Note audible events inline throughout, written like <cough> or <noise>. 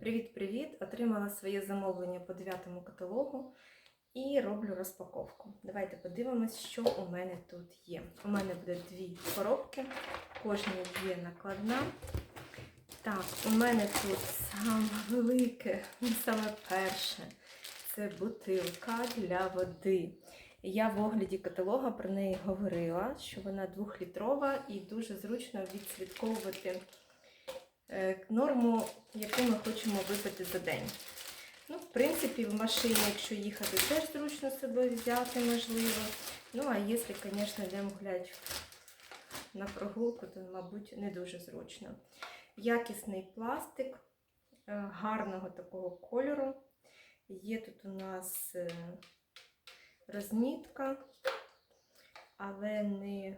Привіт-привіт! Отримала своє замовлення по 9 каталогу і роблю розпаковку. Давайте подивимось, що у мене тут є. У мене буде дві коробки, в кожній є накладна. Так, у мене тут саме велике, саме перше це бутилка для води. Я в огляді каталога про неї говорила, що вона двохлітрова і дуже зручно відслідковувати норму, яку ми хочемо випити за день. Ну, в принципі, в машині, якщо їхати, теж зручно себе взяти, можливо. Ну, а якщо, звісно, йдемо гуляти на прогулку, то, мабуть, не дуже зручно. Якісний пластик е, гарного такого кольору. Є тут у нас е, розмітка, але не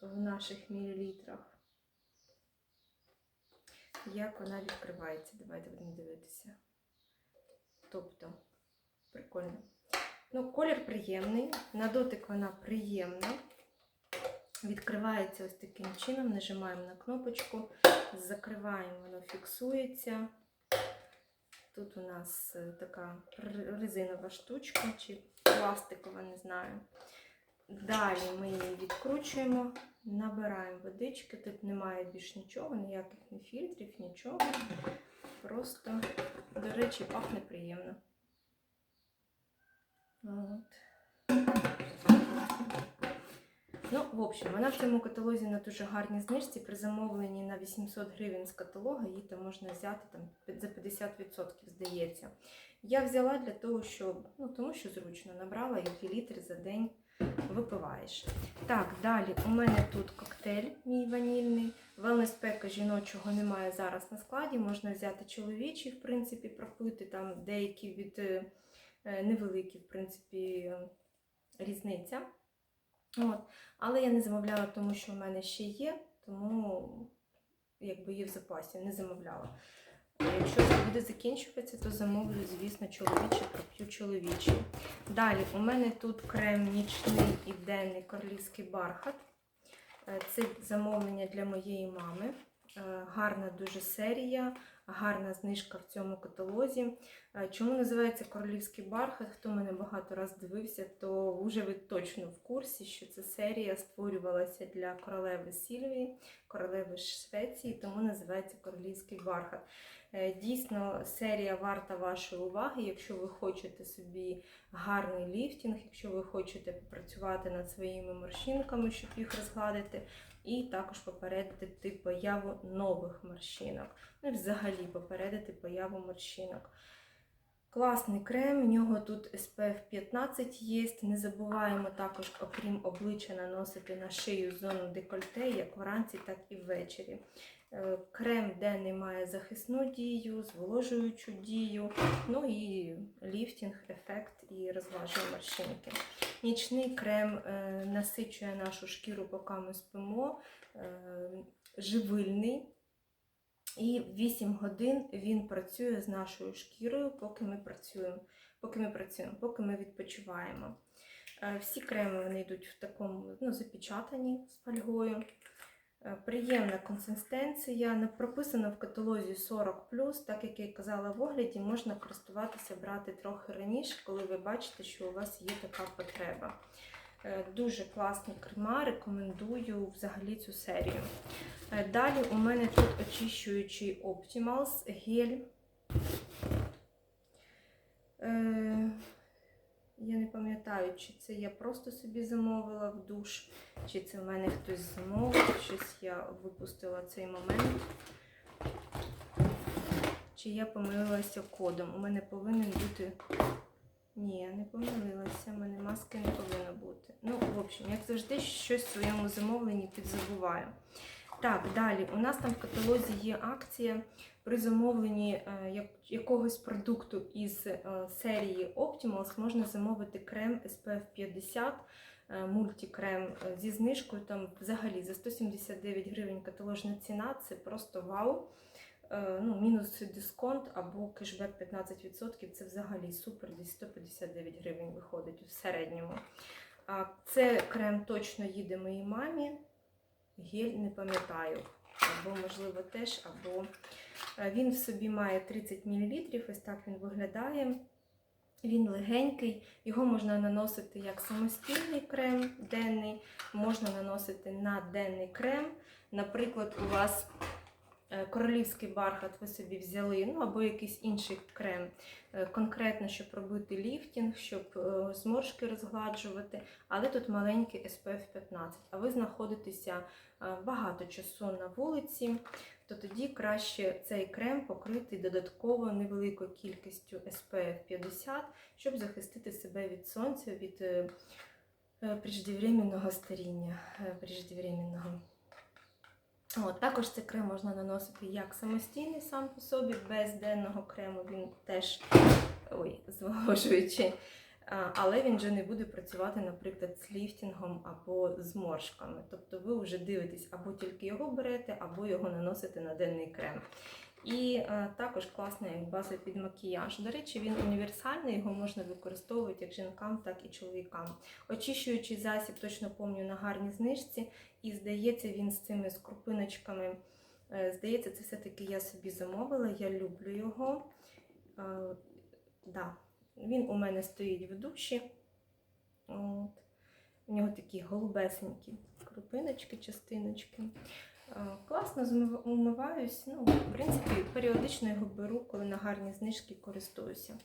в наших мілілітрах. Як вона відкривається? Давайте будемо дивитися. Тобто, прикольно. Ну, колір приємний, на дотик вона приємна. Відкривається ось таким чином, нажимаємо на кнопочку, закриваємо, воно фіксується. Тут у нас е, така резинова штучка чи пластикова, не знаю. Далі ми її відкручуємо, набираємо водички. Тут немає більш нічого, ніяких ні фільтрів, нічого. Просто, до речі, пахне приємно. От. Ну, в общем, вона в цьому каталозі на дуже гарній знижці. При замовленні на 800 гривень з каталога її там можна взяти там, за 50%, здається. Я взяла для того, щоб, ну, тому що зручно набрала і 2 літри за день випиваєш. Так, далі у мене тут коктейль мій ванільний. Wellness пека жіночого немає зараз на складі. Можна взяти чоловічий, в принципі, пропити. Там деякі від е, е, невеликі, в принципі, різниця. От. Але я не замовляла, тому що в мене ще є, тому якби є в запасі, не замовляла. Якщо це буде закінчуватися, то замовлю, звісно, чоловіче, проп'ю чоловіче. Далі у мене тут крем нічний і денний королівський бархат. Е, Це замовлення для моєї мами. Е, Гарна дуже серія, гарна знижка в цьому каталозі. Е, Чому називається королівський бархат? Хто мене багато раз дивився, то вже ви точно в курсі, що ця серія створювалася для королеви Сільвії, королеви Швеції, тому називається королівський бархат. Е, Дійсно, серія варта вашої уваги, якщо ви хочете собі гарний ліфтінг, якщо ви хочете попрацювати над своїми морщинками, щоб їх розгладити, і також попередити появу нових морщинок. Ну і взагалі попередити появу морщинок. Класний крем, в нього тут SPF 15 є. Не забуваємо також, окрім обличчя, наносити на шию зону декольте, як вранці, так і ввечері. Е, Крем денний має захисну дію, зволожуючу дію, ну і ліфтінг, ефект і розглажує морщинки. Нічний крем е, насичує нашу шкіру, поки ми спимо, е, живильний. І 8 годин він працює з нашою шкірою, поки ми працюємо, поки ми працюємо, поки ми відпочиваємо. Е, Всі креми вони йдуть в такому ну, запечатані з фольгою. Е, Приємна консистенція. Не прописано в каталозі 40 так як я і казала в огляді, можна користуватися, брати трохи раніше, коли ви бачите, що у вас є така потреба. Е, Дуже класні крема, рекомендую взагалі цю серію. Е, Далі у мене тут очищуючий Optimals гель. Я не пам'ятаю, чи це я просто собі замовила в душ, чи це в мене хтось замовив, щось я випустила цей момент. Чи я помилилася кодом. У мене повинен бути. Ні, я не помилилася, в мене маски не повинно бути. Ну, в общем, як завжди, щось в своєму замовленні підзабуваю. Так, далі. У нас там в каталозі є акція при замовленні е, якогось продукту із е, серії Optimals можна замовити крем SPF 50, е, мультикрем зі знижкою. Там взагалі за 179 гривень каталожна ціна. Це просто вау. Ну, мінус дисконт або кешбек 15%. Це взагалі супер. Десь 159 гривень виходить в середньому. А Це крем точно їде моїй мамі. Гель не пам'ятаю. або, можливо, теж, або е, він в собі має 30 мл, ось так він виглядає. Він легенький, його можна наносити як самостійний крем денний, можна наносити на денний крем. Наприклад, у вас королівський бархат ви собі взяли, ну або якийсь інший крем, е, конкретно, щоб робити ліфтінг, щоб е, зморшки розгладжувати, але тут маленький SPF 15, а ви знаходитеся е, багато часу на вулиці, то тоді краще цей крем покрити додатково невеликою кількістю SPF 50, щоб захистити себе від сонця, від е, е, преждевременного старіння. е, преждевременного. От, також цей крем можна наносити як самостійний сам по собі, без денного крему він теж ой, зволожуючий. Але він вже не буде працювати, наприклад, з ліфтингом або з моршками. Тобто ви вже дивитесь, або тільки його берете, або його наносите на денний крем. І е, також класний як база під макіяж. До речі, він універсальний, його можна використовувати як жінкам, так і чоловікам. Очищуючий засіб, точно пам'ятаю, на гарній знижці. І здається, він з цими скрупиночками. Е, здається, це все-таки я собі замовила, я люблю його. Е, да. Він у мене стоїть в душі. От. У нього такі голубесенькі крупиночки, частиночки. Е, класно умиваюсь. Ну, В принципі, періодично його беру, коли на гарні знижки користуюся.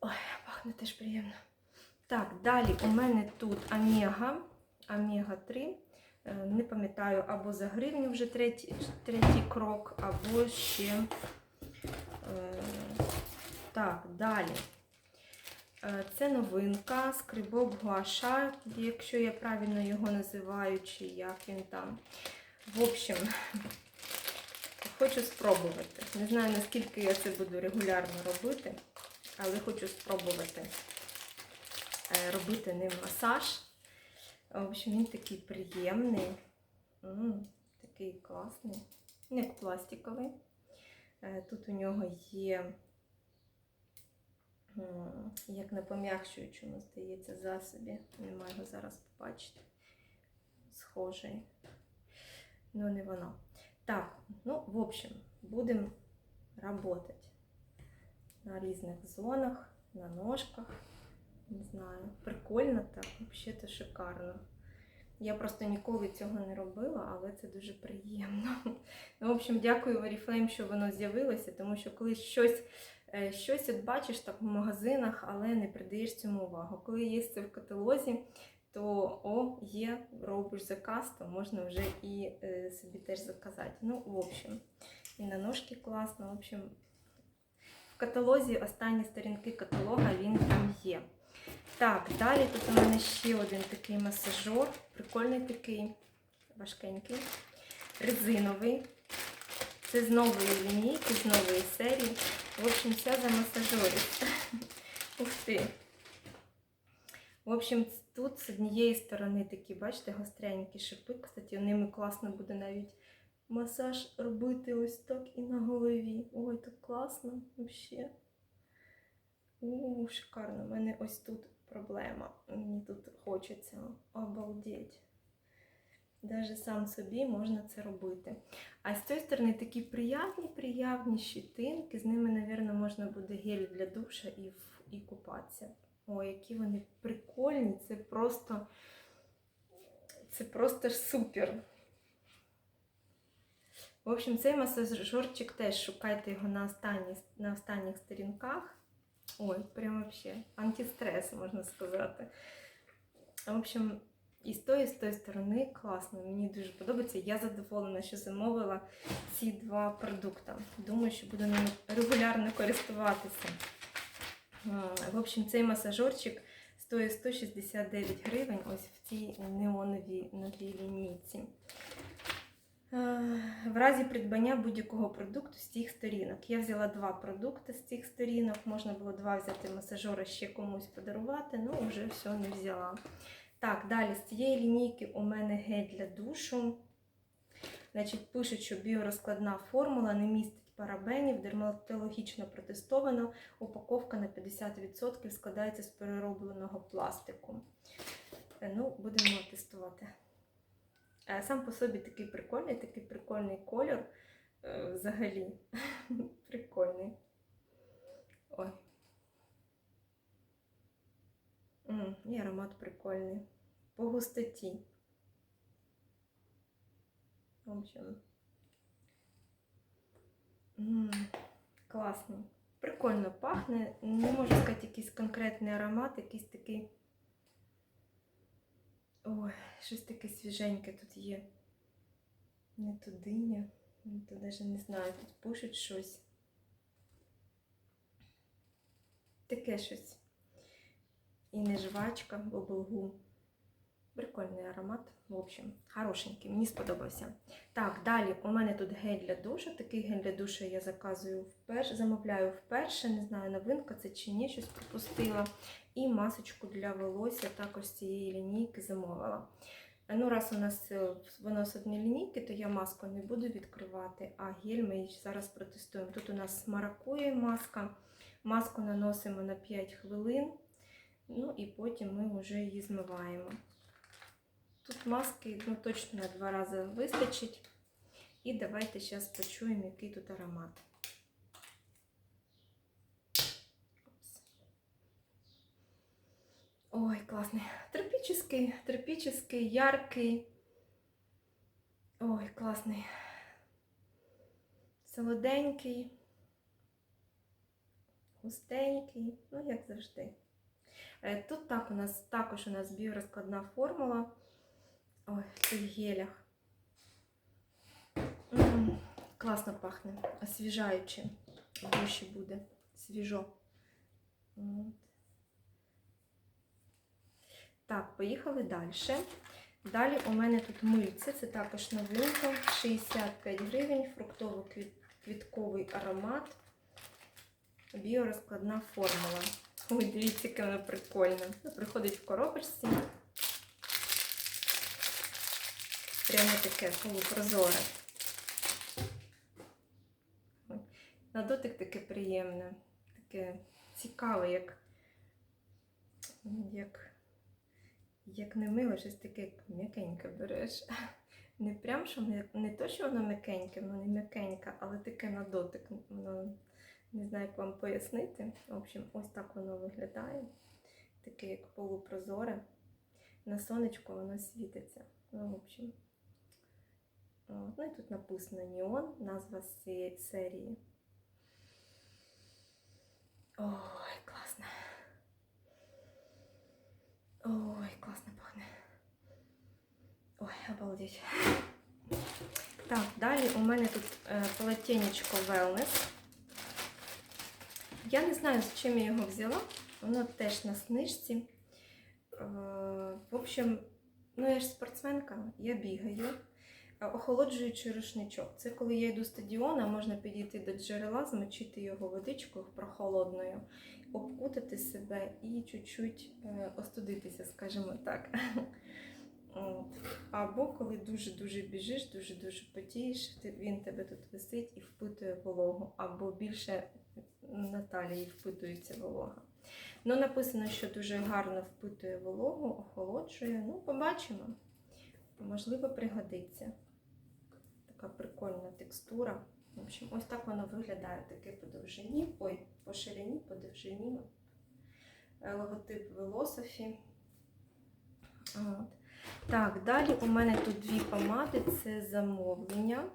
Ой, пахне теж приємно. Так, далі у мене тут Амега омега-3. Е, не пам'ятаю, або за гривню вже третій третій крок, або ще. Е, так, далі. Е, це новинка, скрибок гуаша, якщо я правильно його називаю, чи як він там. В общем, хочу спробувати. Не знаю, наскільки я це буду регулярно робити, але хочу спробувати робити ним масаж. В общем, він такий приємний, М, такий класний, як пластиковий. Е, Тут у нього є як на пом'якшуючому, здається, засобі. Нема його зараз побачити. Схожий. Ну, не воно. Так, ну, в общем, будемо работать на різних зонах, на ножках. Не знаю, прикольно так, взагалі шикарно. Я просто ніколи цього не робила, але це дуже приємно. <laughs> Ну, в общем, дякую Oriflame, що воно з'явилося, тому що коли щось, е, щось от бачиш так в магазинах, але не придаєш цьому увагу. Коли є це в каталозі, то о, є, робиш заказ, то можна вже і е, собі теж заказати. Ну, в общем, і на ножки класно. В общем, в каталозі останні сторінки каталога він там є. Так, далі тут у мене ще один такий масажер. Прикольний такий, важкенький, резиновий. Це з нової лінійки, з нової серії. В общем, вся за масажорів. <laughs> Ух ти. В общем, тут з однієї сторони такі, бачите, гостренькі шипи. Кстати, ними класно буде навіть масаж робити ось так і на голові. Ой, так класно взагалі. У, шикарно. У мене ось тут проблема. Мені тут хочеться обалдеть. Даже сам собі можна це робити. А з цієї сторони такі приятні, приятні щитинки. З ними, мабуть, можна буде гель для душа і, і купатися. Ой, які вони прикольні. Це просто, це просто супер. В общем, цей масажерчик теж шукайте його на, останні, на останніх сторінках. Ой, прям вообще антистрес, можна сказати. В общем, і з тої, і з тої сторони класно. Мені дуже подобається. Я задоволена, що замовила ці два продукти. Думаю, що буду ними регулярно користуватися. В общем, цей масажерчик стоїть 169 гривень ось в цій неоновій новій лінійці. Е, В разі придбання будь-якого продукту з цих сторінок. Я взяла два продукти з цих сторінок. Можна було два взяти масажера ще комусь подарувати, ну вже все не взяла. Так, далі з цієї лінійки у мене гель для душу. Значить, пишуть, що біорозкладна формула не містить парабенів, дерматологічно протестовано. Упаковка на 50% складається з переробленого пластику. Е, Ну, будемо тестувати. Сам по собі такий прикольний, такий прикольний кольор. Е, Взагалі. <laughs> Прикольний. Ой. І аромат прикольний. По густоті. В общем. м, Класний. Прикольно пахне. Не можу сказати якийсь конкретний аромат, якийсь такий. Ой, щось таке свіженьке тут є. Не то диня, не то навіть не знаю, тут пишуть щось. Таке щось. І не жвачка, бобелгум. Прикольний аромат. В общем, хорошенький, мені сподобався. Так, далі у мене тут гель для душу. Такий гель для душу я заказую вперше, замовляю вперше. Не знаю, новинка це чи ні, щось пропустила. І масочку для волосся також з цієї лінійки замовила. Ну, раз у нас е, воно з однієї лінійки, то я маску не буду відкривати, а гель ми зараз протестуємо. Тут у нас маракує маска. Маску наносимо на 5 хвилин, ну і потім ми вже її змиваємо. Тут маски ну, точно на два рази вистачить. І давайте зараз почуємо, який тут аромат. Ой, класний. Тропічний, тропічний, яркий. Ой, класний. Солоденький, густенький, ну, як завжди. Е, Тут так у нас також у нас біорозкладна формула. Ой, в гелях. М, Класно пахне, освіжаюче. В душі буде. Свіжо. От. Так, поїхали далі. Далі у мене тут мильце, це також новинка, 65 гривень, фруктово-квітковий аромат, біорозкладна формула. Ой, дивіться, яке воно прикольне. Воно приходить в коробочці. Прямо таке полупрозоре. На дотик таке приємне, таке цікаве, як, як як не мило, щось таке як м'якеньке береш. Не прям, що не, не то, що воно м'якеньке, воно не м'якеньке, але таке на дотик. Воно не знаю, як вам пояснити. В общем, ось так воно виглядає. Таке як полупрозоре. На сонечку воно світиться. Ну, в общем. От. Ну і тут написано Неон, назва з цієї серії. Ой, класно. Ой, класно пахне. Ой, обалдеть. Так, далі у мене тут е, полотенечко Wellness. Я не знаю, з чим я його взяла. Воно теж на снижці. Е, в общем, ну я ж спортсменка, я бігаю. Е, Охолоджуючий рушничок. Це коли я йду з стадіона, можна підійти до джерела, змочити його водичкою прохолодною, обкутати себе і чуть-чуть е, остудитися, скажімо так. <laughs> От. Або коли дуже-дуже біжиш, дуже-дуже потієш, він тебе тут висить і впитує вологу, або більше на талії впитується волога. Ну, написано, що дуже гарно впитує вологу, охолоджує. Ну, побачимо. Можливо, пригодиться. Така прикольна текстура. В общем, ось так воно виглядає таке по довжині. Ой, по ширині, по довжині. Е, Логотип Velosophy. От. Так, далі у мене тут дві помади, це замовлення.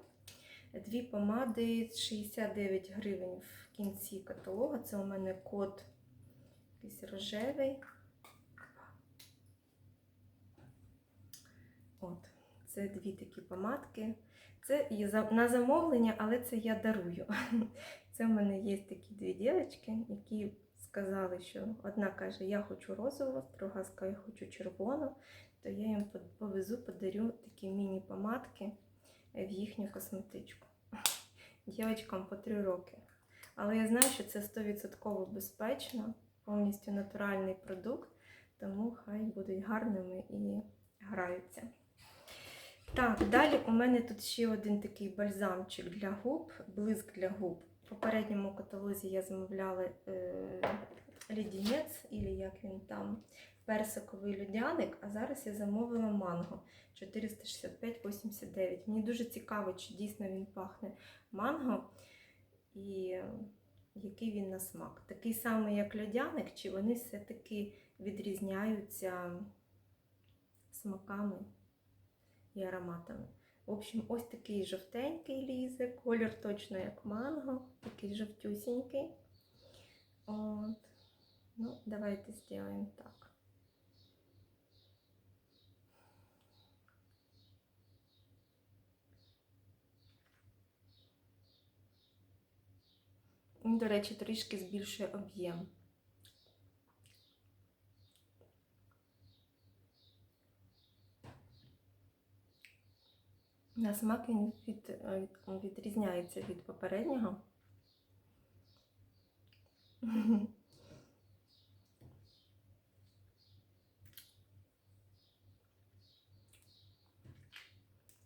Дві помади 69 гривень в кінці каталога. Це у мене код якийсь рожевий. От, це дві такі помадки. Це на замовлення, але це я дарую. <laughs> Це в мене є такі дві дівчатки, які сказали, що одна каже, я хочу розову, друга скаже, я хочу червону, то я їм повезу, подарю такі міні-помадки в їхню косметичку. <laughs> Дівчаткам по три роки. Але я знаю, що це 100% безпечно, повністю натуральний продукт, тому хай будуть гарними і граються. Так, далі у мене тут ще один такий бальзамчик для губ, блиск для губ. В попередньому каталозі я замовляла е, лідінець, або як він там, персиковий льодяник, а зараз я замовила манго 465,89. Мені дуже цікаво, чи дійсно він пахне манго і який він на смак. Такий самий, як льодяник, чи вони все-таки відрізняються смаками і ароматами. В общем, ось такий жовтенький лізе, колір точно як манго, такий жовтюсінький. От. Ну, давайте сделаем так. До речі, трішки збільшує об'єм. На смак він від, е, відрізняється від попереднього. <laughs>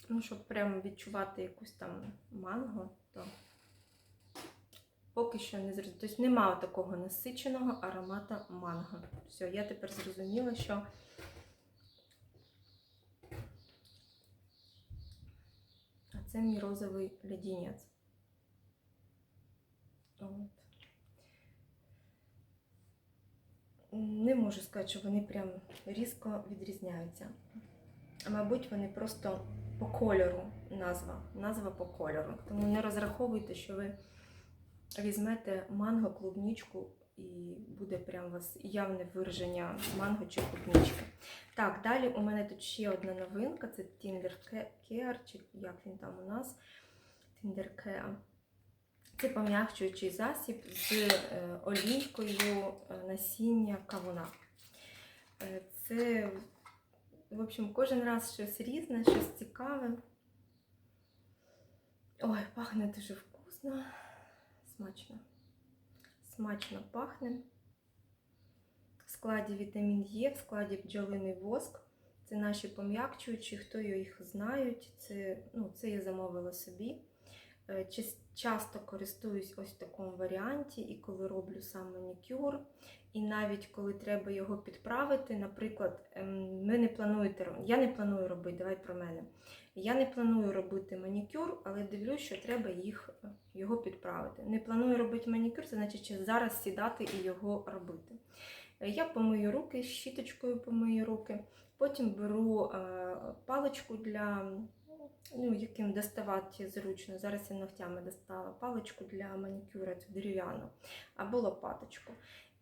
Ну, щоб прямо відчувати якусь там манго, то поки що не зрозуміло. Тобто немає такого насиченого аромата манго. Все, я тепер зрозуміла, що це мій розовий ледінець. От. Не можу сказати, що вони прям різко відрізняються. Мабуть, вони просто по кольору назва. Назва по кольору. Тому не розраховуйте, що ви візьмете манго, клубничку і буде прям у вас явне вираження манго чи клубнички. Так, далі у мене тут ще одна новинка це Tinder Care, чи як він там у нас. Tinder Care. Це пом'якчуючий засіб з е, олійкою е, насіння кавуна. Е, Це, в общем, кожен раз щось різне, щось цікаве. Ой, пахне дуже вкусно, смачно. Смачно пахне. Складі вітамін Е, в складі бджолиний воск. Це наші пом'якчуючі, хто їх знають. Це, ну, це я замовила собі. Е, Часто користуюсь ось в такому варіанті, і коли роблю сам манікюр, і навіть коли треба його підправити, наприклад, ем, ви не плануєте, я не планую робити, давай про мене. Я не планую робити манікюр, але дивлюсь, що треба їх, е, його підправити. Не планую робити манікюр, це значить зараз сідати і його робити. Е, Я помию руки, щіточкою помию руки, потім беру е, паличку для ну, яким доставати зручно. Зараз я ногтями достала паличку для манікюра цю дерев'яну або лопаточку.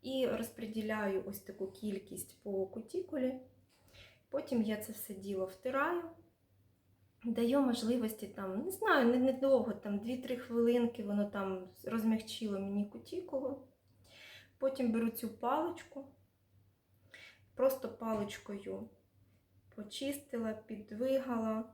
І розподіляю ось таку кількість по кутікулі. Потім я це все діло втираю. Даю можливості там, не знаю, недовго, там 2-3 хвилинки воно там розмягчило мені кутікулу. Потім беру цю паличку, просто паличкою почистила, підвигала.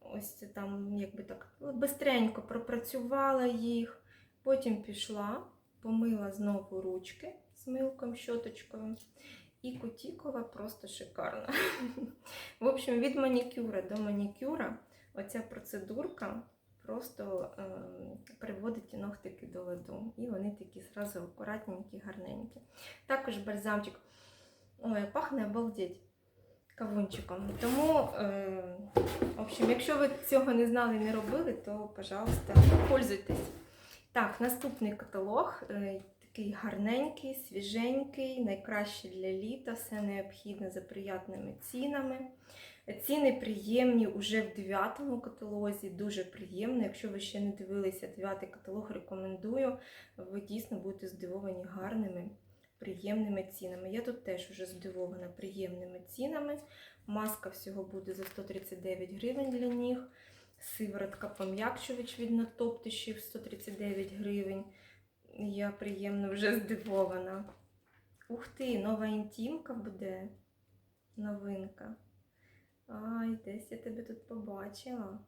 Ось там, якби так, бистренько пропрацювала їх. Потім пішла, помила знову ручки з милком, щоточкою. І кутікула просто шикарна. <laughs> В общем, від манікюра до манікюра оця процедурка просто е, приводить ногтики до ладу. І вони такі зразу акуратненькі, гарненькі. Також бальзамчик. Ой, пахне обалдеть кавунчиком. Тому, е, в общем, якщо ви цього не знали і не робили, то, пожалуйста, пользуйтесь. Так, наступний каталог. е, Такий гарненький, свіженький, найкраще для літа, все необхідне за приятними цінами. Ціни приємні уже в 9 каталозі, дуже приємно. Якщо ви ще не дивилися 9 каталог, рекомендую. Ви дійсно будете здивовані гарними, приємними цінами. Я тут теж вже здивована приємними цінами. Маска всього буде за 139 гривень для них. Сиворотка пом'якчувач від натоптищів 139 гривень. Я приємно вже здивована. Ух ти, нова інтімка буде. Новинка. Ай, десь я тебе тут побачила.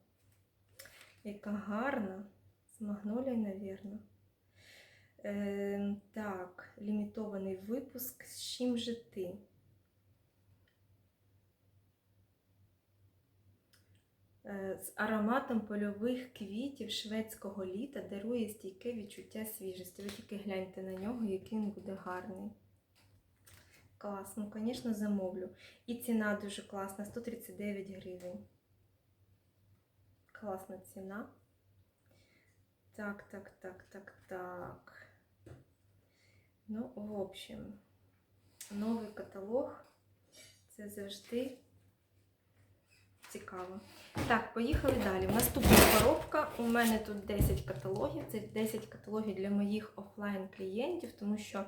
Яка гарна. З магнолією, навірно. Е, так, лімітований випуск. З чим же ти? Е, З ароматом польових квітів шведського літа дарує стійке відчуття свіжості. Ви тільки гляньте на нього, який він буде гарний. Клас, ну, звісно, замовлю. І ціна дуже класна 139 гривень. Класна ціна. Так, так, так, так, так. Ну, в общем, новий каталог. Це завжди цікаво. Так, поїхали далі. Наступна коробка. У мене тут 10 каталогів. Це 10 каталогів для моїх офлайн клієнтів, тому що,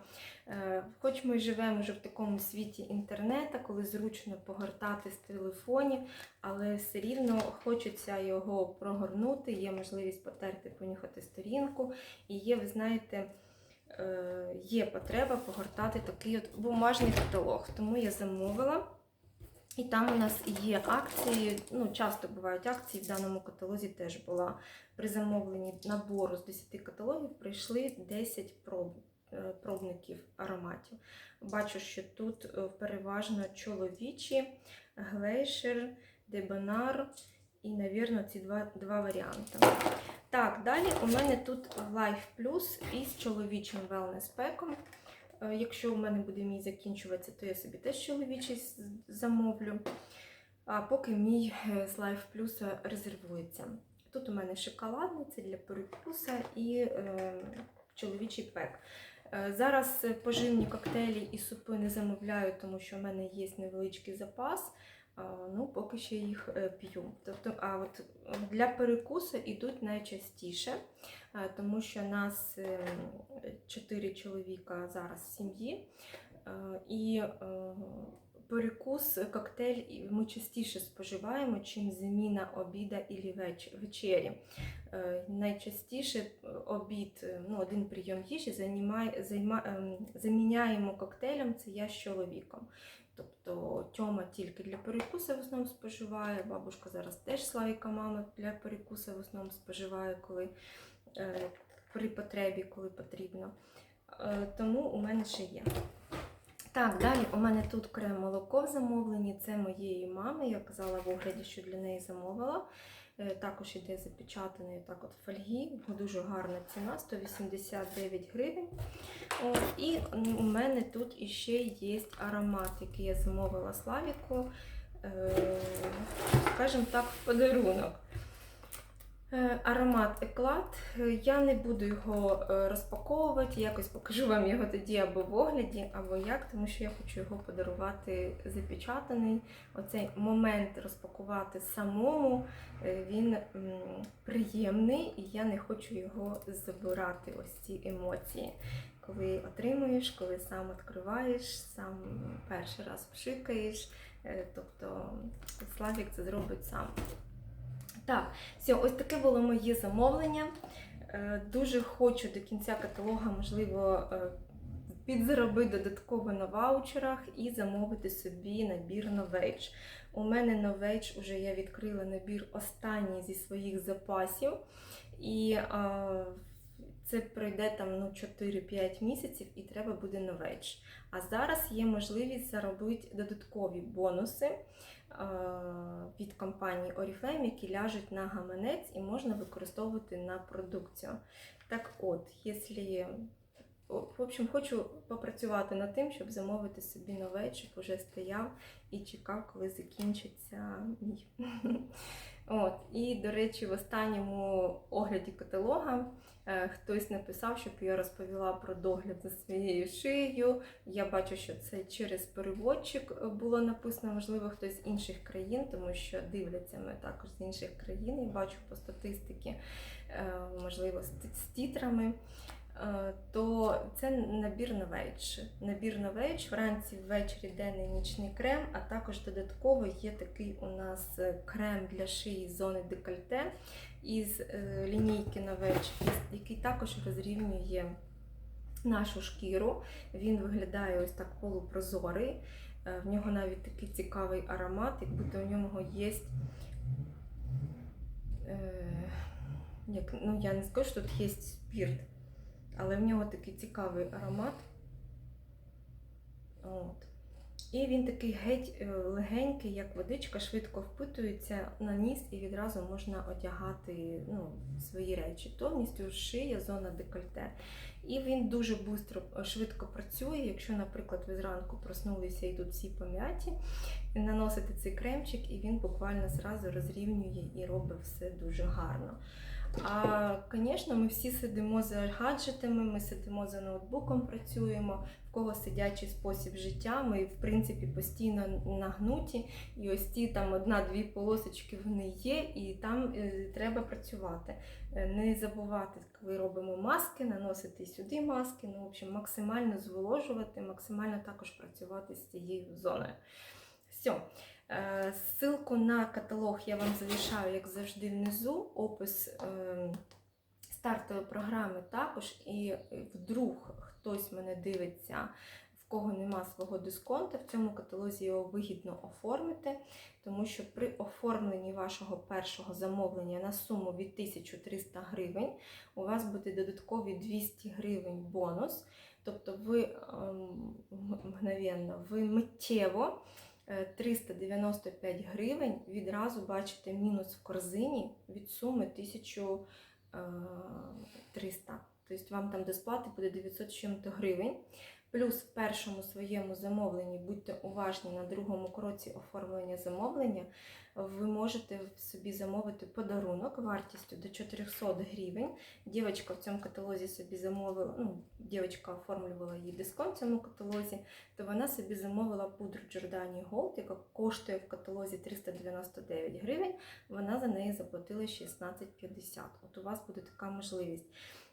е, хоч ми живемо вже в такому світі інтернету, коли зручно погортати з телефонів, але все рівно хочеться його прогорнути, є можливість потерти, понюхати сторінку. І є, ви знаєте, е, є потреба погортати такий от бумажний каталог. Тому я замовила. І там у нас є акції, ну, часто бувають акції, в даному каталозі теж була. При замовленні набору з 10 каталогів прийшли 10 проб, е, пробників ароматів. Бачу, що тут е, переважно чоловічі, глейшер, дебонар і, навірно, ці два, два варіанти. Так, далі у мене тут Life Plus із чоловічим wellness пеком. Е, Якщо у мене буде мій закінчуватися, то я собі теж чоловічий замовлю. А поки мій е, з Life Plus резервується. Тут у мене шоколадний, це для перекуса і е, чоловічий пек. Е, Зараз поживні коктейлі і супи не замовляю, тому що в мене є невеличкий запас. Ну, поки що їх е, п'ю. Тобто, а от для перекусу йдуть найчастіше, е, тому що нас е, чотири чоловіка зараз в сім'ї. І перекус, коктейль ми частіше споживаємо, чим заміна обіда і вечері. Найчастіше обід, ну, один прийом їжі займає, займа, ем, заміняємо коктейлем, це я з чоловіком. Тобто Тьома тільки для перекуса в основному споживає, бабушка зараз теж Славіка мама для перекуса в основному споживає, коли е, при потребі, коли потрібно. Е, тому у мене ще є. Так, далі у мене тут крем молоко в замовленні. Це моєї мами. Я казала в огляді, що для неї замовила. Е, Також іде запечатаний так от фольгі. Дуже гарна ціна 189 гривень. От, і у мене тут іще є аромат, який я замовила Славіку. Е, скажімо так, в подарунок. Е, Аромат еклат. Е, Я не буду його е, розпаковувати, якось покажу вам його тоді або в огляді, або як, тому що я хочу його подарувати запечатаний. Оцей момент розпакувати самому, він приємний, і я не хочу його забирати, ось ці емоції. Коли отримуєш, коли сам відкриваєш, сам перший раз пшикаєш. Тобто Славік це зробить сам. Так, все, ось таке було моє замовлення. Е, Дуже хочу до кінця каталога, можливо, е, підзаробити додатково на ваучерах і замовити собі набір Novage. У мене Novage вже я відкрила набір останній зі своїх запасів. І е, це пройде там ну, 4-5 місяців і треба буде Novage. А зараз є можливість заробити додаткові бонуси від компанії Oriflame, які ляжуть на гаманець і можна використовувати на продукцію. Так от, якщо в общем, хочу попрацювати над тим, щоб замовити собі нове, щоб уже стояв і чекав, коли закінчиться мій. <laughs> От. І, до речі, в останньому огляді каталога е, хтось написав, щоб я розповіла про догляд за своєю шиєю. Я бачу, що це через переводчик було написано, можливо, хтось з інших країн, тому що дивляться ми також з інших країн. Я бачу по статистиці, е, можливо, з з тітрами. Е, То це набір Novage. Набір Novage, вранці, ввечері денний нічний крем, а також додатково є такий у нас е, крем для шиї зони декольте із е, лінійки із- який також розрівнює нашу шкіру. Він виглядає ось так полупрозорий. В нього навіть такий цікавий аромат, як будто у нього є. Як, ну, я не скажу, що тут є спірт, але в нього такий цікавий аромат. От. І він такий геть е, легенький, як водичка, швидко впитується на ніс і відразу можна одягати ну, свої речі. Повністю шия, зона декольте. І він дуже бустро, швидко працює. Якщо, наприклад, ви зранку проснулися і тут всі пом'яті, наносите цей кремчик, і він буквально зразу розрівнює і робить все дуже гарно. А, звісно, ми всі сидимо за гаджетами, ми сидимо за ноутбуком, працюємо, в кого сидячий спосіб життя. Ми, в принципі, постійно нагнуті, і ось ці там одна-дві полосочки вони є, і там е, треба працювати. Е, Не забувати, коли робимо маски, наносити сюди маски, ну, в общем, максимально зволожувати, максимально також працювати з цією зоною. Все. Е, Ссылку на каталог я вам залишаю, як завжди, внизу. Опис е, стартової програми також. І вдруг хтось мене дивиться, в кого нема свого дисконту, в цьому каталозі його вигідно оформити, тому що при оформленні вашого першого замовлення на суму від 1300 гривень у вас буде додаткові 200 гривень бонус. Тобто ви ем, мгновенно, ви миттєво е, 395 гривень відразу бачите мінус в корзині від суми 1300. Тобто вам там до сплати буде 900 чим-то гривень. Плюс в першому своєму замовленні будьте уважні на другому кроці оформлення замовлення. Ви можете собі замовити подарунок вартістю до 400 гривень. Дівчинка в цьому каталозі собі замовила, ну, дівчинка оформлювала їй дисконт в цьому каталозі, то вона собі замовила пудру Giordani Gold, яка коштує в каталозі 399 гривень. Вона за неї заплатила 16,50. От у вас буде така можливість.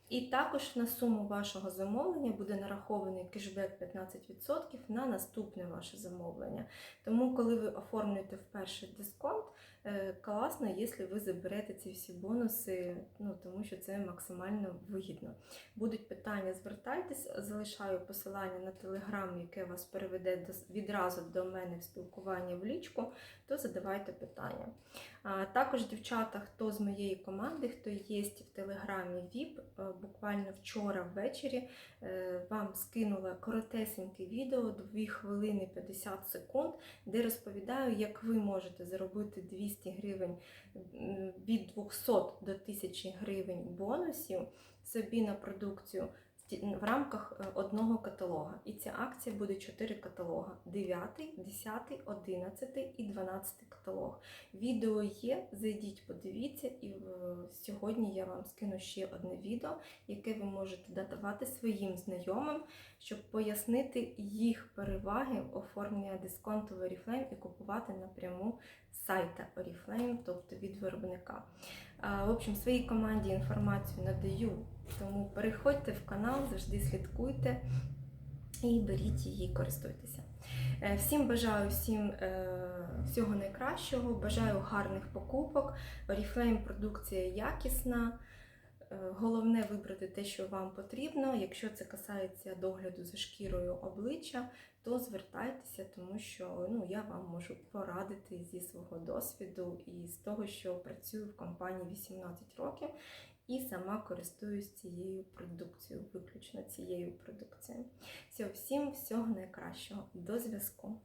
І також на суму вашого замовлення буде нарахований кешбек 15% на наступне ваше замовлення. Тому, коли ви оформлюєте вперше дисконт, е, класно, якщо ви заберете ці всі бонуси, ну тому що це максимально вигідно. Будуть питання, звертайтесь, залишаю посилання на телеграм, яке вас переведе відразу до мене в спілкування в лічку, то задавайте питання. Також, дівчата, хто з моєї команди, хто є в телеграмі VIP, буквально вчора ввечері е, вам скинула коротесеньке відео 2 хвилини 50 секунд, де розповідаю, як ви можете заробити 200 гривень від 200 до 1000 гривень бонусів собі на продукцію в рамках е, одного каталога. І ця акція буде 4 каталога: 9, 10, 11 і 12 каталог. Відео є, зайдіть, подивіться, і е, сьогодні я вам скину ще одне відео, яке ви можете додавати своїм знайомим, щоб пояснити їх переваги оформлення дисконту в Oriflame і купувати напряму з сайта Oriflame, тобто від виробника. В общем, своїй команді інформацію надаю, тому переходьте в канал, завжди слідкуйте і беріть її, користуйтеся. Е, Всім бажаю всім е, всього найкращого, бажаю гарних покупок. Oriflame продукція якісна. Е, Головне вибрати те, що вам потрібно. Якщо це касається догляду за шкірою обличчя, то звертайтеся, тому що ну, я вам можу порадити зі свого досвіду і з того, що працюю в компанії 18 років і сама користуюсь цією продукцією, виключно цією продукцією. Все, всім всього найкращого. До зв'язку!